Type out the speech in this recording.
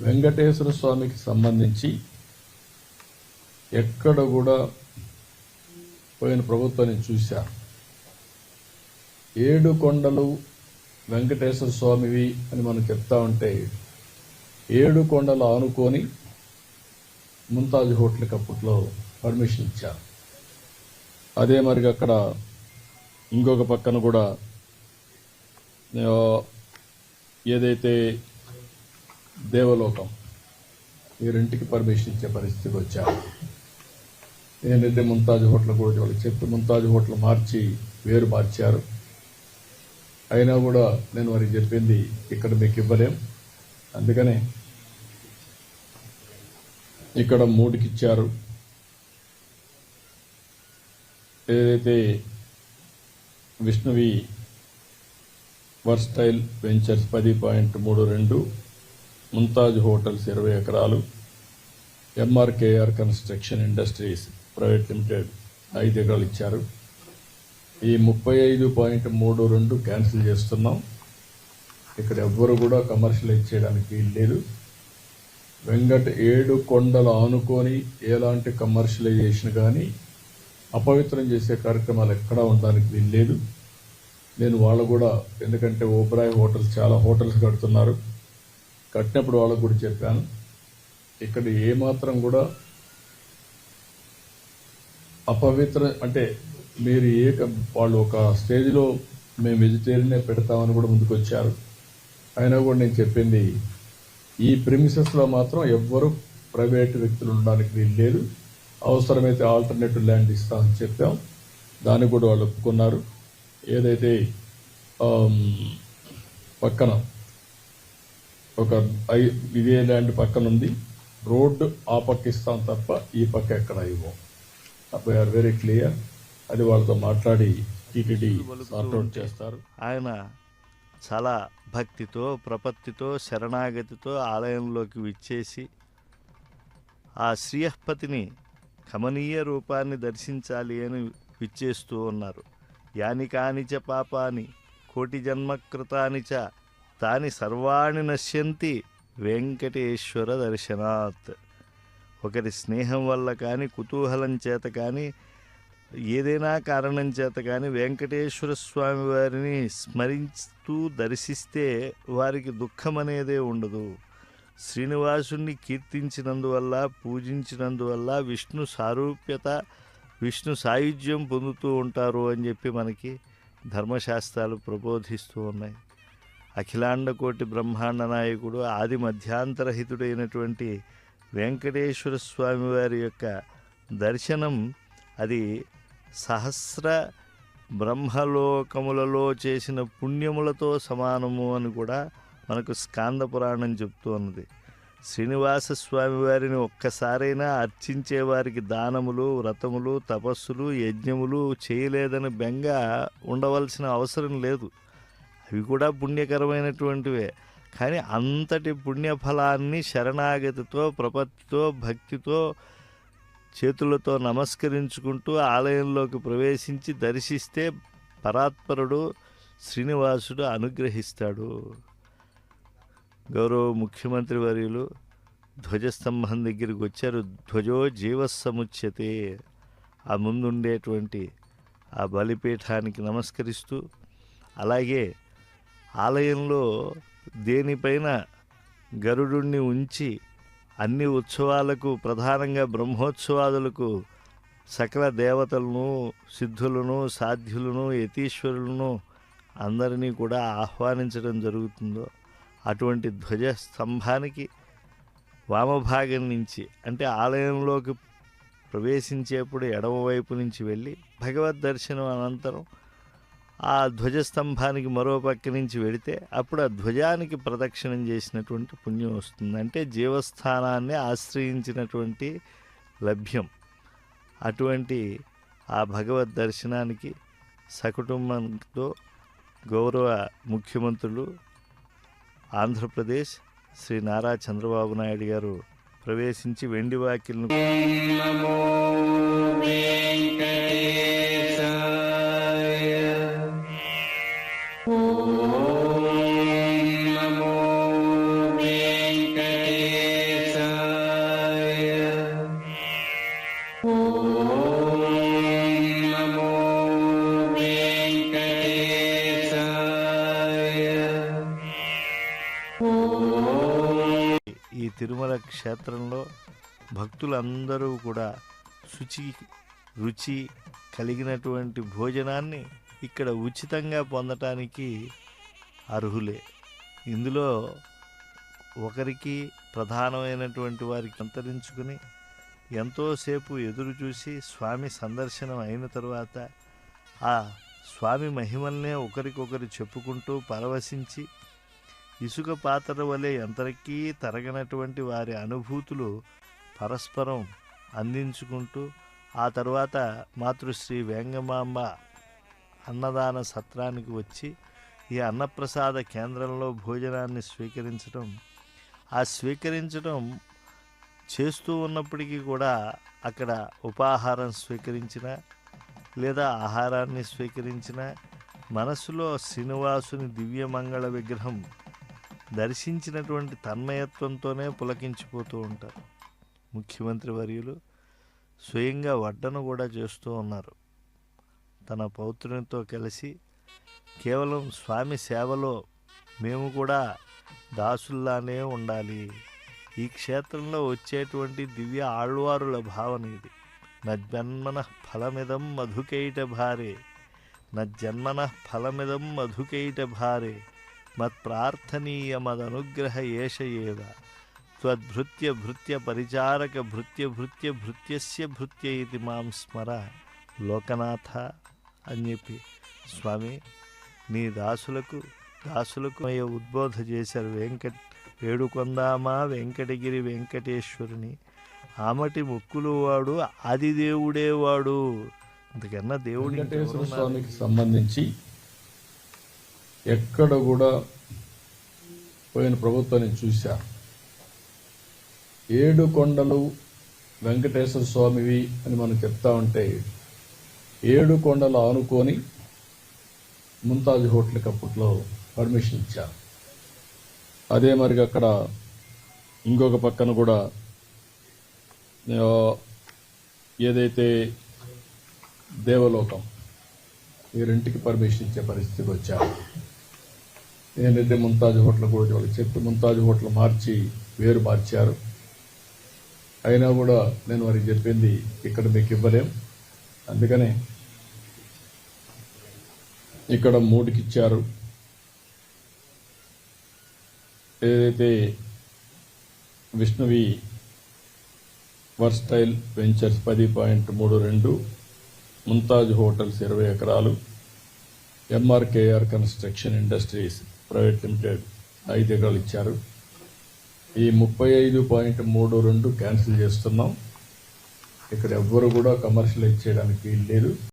వెంకటేశ్వర స్వామికి సంబంధించి ఎక్కడ కూడా పోయిన ప్రభుత్వాన్ని చూశారు ఏడు కొండలు వెంకటేశ్వర స్వామివి అని మనం చెప్తా ఉంటే ఏడు కొండలు ఆనుకొని ముంతాజ్ హోటల్కి అప్పట్లో పర్మిషన్ ఇచ్చారు అదే మరి అక్కడ ఇంకొక పక్కన కూడా ఏదైతే దేవలోకం. ఈ రెంటికి పర్మిషన్ ఇచ్చే పరిస్థితికి వచ్చారు. ఏంటంటే ముంతాజ్ హోటల్ కూడా వాళ్ళకి చెప్పి ముంతాజ్ హోటల్ మార్చి వేరు మార్చారు. అయినా కూడా నేను వారికి చెప్పింది ఇక్కడ మీకు ఇవ్వలేం. అందుకనే ఇక్కడ మూడుకి ఇచ్చారు. ఏదైతే విష్ణువి వర్స్టైల్ వెంచర్స్ పది పాయింట్ మూడు రెండు ముంతాజ్ హోటల్స్ ఇరవై ఎకరాలు MRKR construction industries private limited ఐదు ఎకరాలు ఇచ్చారు. ఈ ముప్పై ఐదు పాయింట్ మూడు రెండు క్యాన్సిల్ చేస్తున్నాం. ఇక్కడ ఎవ్వరు కూడా కమర్షియలైజ్ చేయడానికి వీలు లేదు. వెంకట ఏడు కొండలు ఆనుకొని ఎలాంటి కమర్షియలైజేషన్ కానీ అపవిత్రం చేసే కార్యక్రమాలు ఎక్కడా ఉండడానికి వీలు లేదు. నేను వాళ్ళు కూడా ఎందుకంటే ఓబ్రాయ్ హోటల్స్ చాలా హోటల్స్ కడుతున్నారు. కట్టినప్పుడు వాళ్ళకు కూడా చెప్పాను. ఇక్కడ ఏమాత్రం కూడా అపవిత్ర అంటే మీరు ఏ క- వాళ్ళు ఒక స్టేజ్లో మేము వెజిటేరియనే పెడతామని కూడా ముందుకు వచ్చారు అయినా కూడా నేను చెప్పింది ఈ ప్రిమిసెస్లో మాత్రం ఎవ్వరు ప్రైవేట్ వ్యక్తులు ఉండడానికి వీలు లేదు. అవసరమైతే ఆల్టర్నేటివ్ ల్యాండ్ ఇస్తామని చెప్పాం. దాన్ని కూడా వాళ్ళు ఒప్పుకున్నారు. ఏదైతే పక్కన ఒక ఇదే ల్యాండ్ పక్కన ఉంది. రోడ్డు ఆ పక్క ఇస్తాం తప్ప ఈ పక్క ఎక్కడ ఇవ్వం. ఆర్ వెరీ క్లియర్ అది వాళ్ళతో మాట్లాడి టీటీడీ సార్ట్అవుట్ చేస్తారు. ఆయన చాలా భక్తితో ప్రపత్తితో శరణాగతితో ఆలయంలోకి విచ్చేసి ఆ శ్రీయపతిని కమనీయ రూపాన్ని దర్శించాలి అని విచ్చేస్తూ ఉన్నారు. యాని కానిచ పాపాని కోటి జన్మకృతాని చ తాని సర్వాణి నశ్యంతి వెంకటేశ్వర దర్శనాత్. ఒకరి స్నేహం వల్ల కానీ కుతూహలం చేత కానీ ఏదైనా కారణం చేత కానీ వెంకటేశ్వర స్వామి వారిని స్మరిస్తూ దర్శిస్తే వారికి దుఃఖం అనేదే ఉండదు. శ్రీనివాసుణ్ణి కీర్తించినందువల్ల పూజించినందువల్ల విష్ణు సారూప్యత విష్ణు సాయుధ్యం పొందుతూ ఉంటారు అని చెప్పి మనకి ధర్మశాస్త్రాలు ప్రబోధిస్తూ ఉన్నాయి. అఖిలాండ కోటి బ్రహ్మాండ నాయకుడు ఆది మధ్యాంతరహితుడైనటువంటి వెంకటేశ్వర స్వామి వారి యొక్క దర్శనం అది సహస్ర బ్రహ్మలోకములలో చేసిన పుణ్యములతో సమానము అని కూడా మనకు స్కాంద పురాణం చెప్తూ ఉన్నది. శ్రీనివాస స్వామి వారిని ఒక్కసారైనా అర్చించే వారికి దానములు వ్రతములు తపస్సులు యజ్ఞములు చేయలేదని బెంగ ఉండవలసిన అవసరం లేదు. అవి కూడా పుణ్యకరమైనటువంటివే. కానీ అంతటి పుణ్యఫలాన్ని శరణాగతితో ప్రపత్తితో భక్తితో చేతులతో నమస్కరించుకుంటూ ఆలయంలోకి ప్రవేశించి దర్శిస్తే పరాత్పరుడు శ్రీనివాసుడు అనుగ్రహిస్తాడు. గౌరవ ముఖ్యమంత్రి వర్యులు ధ్వజస్తంభం దగ్గరికి వచ్చారు. ధ్వజో జీవస్సముచ్యతే. ఆ ముందుండేటువంటి ఆ బలిపీఠానికి నమస్కరిస్తూ అలాగే ఆలయంలో దేనిపైన గరుడుణ్ణి ఉంచి అన్ని ఉత్సవాలకు ప్రధానంగా బ్రహ్మోత్సవాదులకు సకల దేవతలను సిద్ధులను సాధ్యులను యతీశ్వరులను అందరినీ కూడా ఆహ్వానించడం జరుగుతుందో అటువంటి ధ్వజ స్తంభానికి వామభాగం నుంచి అంటే ఆలయంలోకి ప్రవేశించేప్పుడు ఎడమవైపు నుంచి వెళ్ళి భగవద్ దర్శనం అనంతరం ఆ ధ్వజస్తంభానికి మరో పక్క నుంచి వెడితే అప్పుడు ఆ ధ్వజానికి ప్రదక్షిణం చేసినటువంటి పుణ్యం వస్తుంది. అంటే జీవస్థానాన్ని ఆశ్రయించినటువంటి లభ్యం. అటువంటి ఆ భగవద్ దర్శనానికి సకుటుంబంతో గౌరవ ముఖ్యమంత్రులు ఆంధ్రప్రదేశ్ శ్రీ నారా చంద్రబాబు నాయుడు గారు ప్రవేశించి వెండి వాకిలను ఈ తిరుమల క్షేత్రంలో భక్తులందరూ కూడా శుచి రుచి కలిగినటువంటి భోజనాన్ని ఇక్కడ ఉచితంగా పొందటానికి అర్హులే. ఇందులో ఒకరికి ప్రధానమైనటువంటి వారికి అంతరించుకుని ఎంతోసేపు ఎదురు చూసి స్వామి సందర్శనం అయిన తర్వాత ఆ స్వామి మహిమల్నే ఒకరికొకరు చెప్పుకుంటూ పరవశించి ఇసుక పాత్ర వలె ఎంతకీ తరగనటువంటి వారి అనుభూతులు పరస్పరం అందించుకుంటూ ఆ తర్వాత మాతృశ్రీ వేంగమాంబ అన్నదాన సత్రానికి వచ్చి ఈ అన్నప్రసాద కేంద్రంలో భోజనాన్ని స్వీకరించడం ఆ స్వీకరించడం చేస్తూ ఉన్నప్పటికీ కూడా అక్కడ ఉపాహారం స్వీకరించిన లేదా ఆహారాన్ని స్వీకరించిన మనసులో శ్రీనివాసుని దివ్యమంగళ విగ్రహం దర్శించినటువంటి తన్మయత్వంతోనే పులకించిపోతూ ఉంటారు. ముఖ్యమంత్రి వర్యులు స్వయంగా వడ్డను కూడా చేస్తూ ఉన్నారు. తన పౌత్రునితో కలిసి కేవలం స్వామి సేవలో మేము కూడా దాసుల్లానే ఉండాలి. ఈ క్షేత్రంలో వచ్చేటువంటి దివ్య ఆళ్వారుల భావన ఇది. నా జన్మన ఫలమిదం మధుకైట భారే. జన్మన ఫలమిదం మధుకైట భారే. మత్ప్రార్థనీయ మదనుగ్రహ ఏష ఏవ త్వద్భృత్య భృత్య పరిచారక భృత్య భృత్య భృత్యస్య భృత్య ఇది మాం స్మర. లోకనాథ అని చెప్పి స్వామి నీ దాసులకు దాసులకు అయ్యే ఉద్బోధ చేశారు వెంకట్ వేడుకొందామా వెంకటగిరి వెంకటేశ్వరుని. ఆమటి ముక్కులు వాడు ఆదిదేవుడే వాడు. ఇంతకన్నా దేవుడు? స్వామికి సంబంధించి ఎక్కడ కూడా పోయిన ప్రభుత్వాన్ని చూశారు ఏడు కొండలు వెంకటేశ్వర స్వామివి అని మనం చెప్తా ఉంటే ఏడు కొండలు ఆనుకొని ముంతాజ్ హోటల్కి అప్పట్లో పర్మిషన్ ఇచ్చారు అదే మరి అక్కడ ఇంకొక పక్కన కూడా ఏదైతే దేవలోకం ఈ రెంటికి పర్మిషన్ ఇచ్చే పరిస్థితికి వచ్చారు. ఏంటంటే ముంతాజ్ హోటల్ కూడా వాళ్ళకి చెప్పి ముంతాజ్ హోటల్ మార్చి వేరు మార్చారు. అయినా కూడా నేను వారికి చెప్పింది ఇక్కడ మీకు ఇవ్వలేం. అందుకనే ఇక్కడ మూడుకి ఇచ్చారు ఏదైతే విష్ణువి వర్స్టైల్ వెంచర్స్ పది పాయింట్ మూడు రెండు ముంతాజ్ హోటల్స్ ఇరవై ఎకరాలు MRKR construction industries private limited ఐదు ఎకరాలు ఇచ్చారు. ఈ ముప్పై ఐదు పాయింట్ మూడు రెండు క్యాన్సిల్ చేస్తున్నాం. ఇక్కడ ఎవ్వరు కూడా కమర్షియలైజ్ చేయడానికి వీలు లేదు.